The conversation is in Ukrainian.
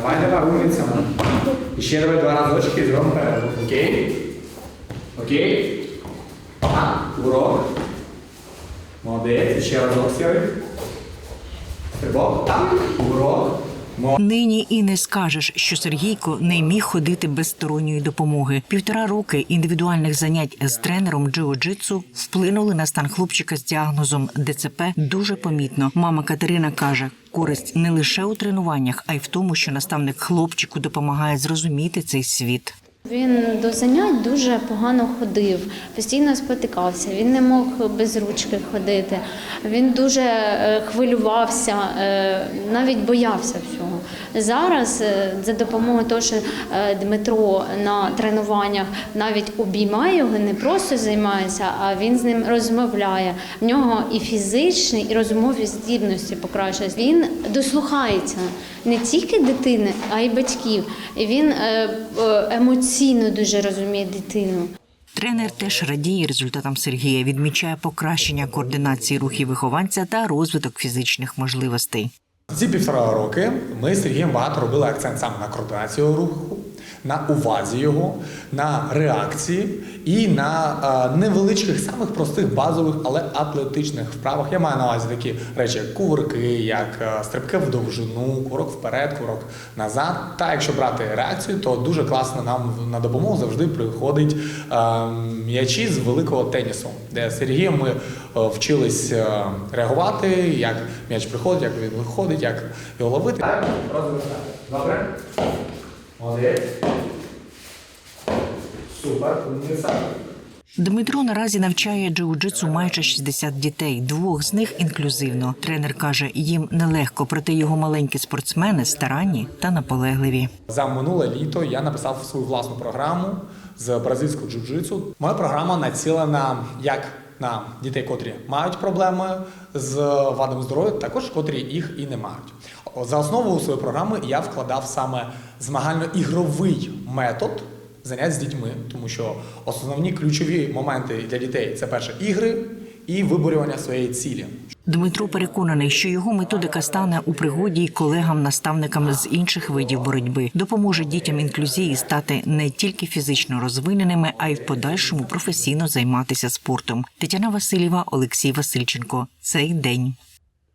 Давай, давай, умниця. І ще давай два разочки зробимо перерву. Окей? Окей? Ага, урок. Молодець, ще разок сірий. Стрибок. Так, урок. Нині і не скажеш, що Сергійко не міг ходити без сторонньої допомоги. Півтора роки індивідуальних занять з тренером джиу-джитсу вплинули на стан хлопчика з діагнозом ДЦП дуже помітно. Мама Катерина каже, користь не лише у тренуваннях, а й в тому, що наставник хлопчику допомагає зрозуміти цей світ. Він до занять дуже погано ходив, постійно спотикався. Він не мог без ручки ходити. Він дуже е, хвилювався, е, навіть боявся всього. Зараз е, за допомогою того, що Дмитро на тренуваннях навіть обіймає його, не просто займається, а він з ним розмовляє. В нього і фізичні, і розмові здібності покращились. Він дослухається не тільки дитини, а й батьків. І він е, е, емоційно дуже розуміє дитину. Тренер теж радіє результатам Сергія, відмічає покращення координації рухів вихованця та розвиток фізичних можливостей. Ці півтора роки ми з Сергієм багато робили акцент саме на координацію руху, на увазі його, на реакції і на е, невеличких, самих простих базових, але атлетичних вправах. Я маю на увазі такі речі, як кувырки, як е, стрибки в довжину, курок вперед, курок назад. Та якщо брати реакцію, то дуже класно нам на допомогу завжди приходить е, м'ячі з великого тенісу, де з Сергієм ми е, вчились реагувати, як м'яч приходить, як він виходить, як його ловити. Добре? Молодець. Супер, умниця. Дмитро наразі навчає джиу-джитсу майже 60 дітей. Двох з них інклюзивно. Тренер каже, їм нелегко, проте його маленькі спортсмени старанні та наполегливі. За минуле літо я написав свою власну програму з бразильського джиу-джитсу. Моя програма націлена як на дітей, котрі мають проблеми з вадами здоров'я, також котрі їх і не мають. За основу своєї програми я вкладав саме змагально-ігровий метод занять з дітьми, тому що основні ключові моменти для дітей це перше ігри і виборювання своєї цілі. Дмитро переконаний, що його методика стане у пригоді й колегам-наставникам з інших видів боротьби, допоможе дітям інклюзії стати не тільки фізично розвиненими, а й в подальшому професійно займатися спортом. Тетяна Васильєва, Олексій Васильченко. Цей день.